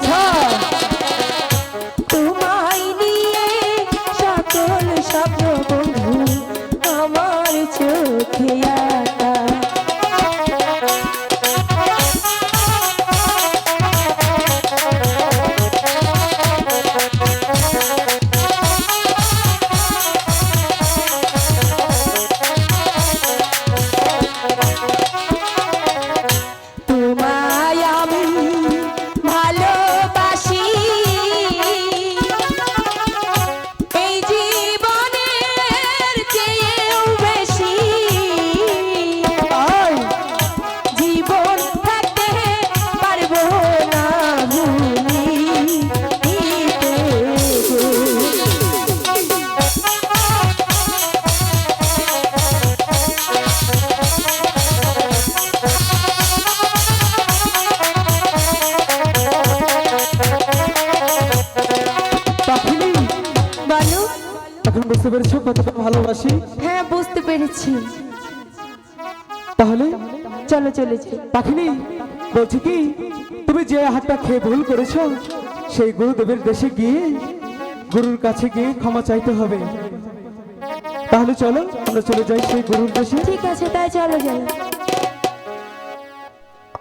আচ্ছা। আছো সকল স্বপ্ন আমার চোখে বুঝতে পেরেছ কতটা ভালোবাসি? হ্যাঁ বুঝতে পেরেছি। তাহলে? চলো চলে পাখিনি বলছি কি তুমি যে হাতটা খেয়ে ভুল করেছ সেই গুরুদেবের দেশে গিয়ে গুরুর কাছে গিয়ে ক্ষমা চাইতে হবে। তাহলে চলো আমরা চলে যাই সেই গুরুর দেশে। ঠিক আছে তাই চলো যাই।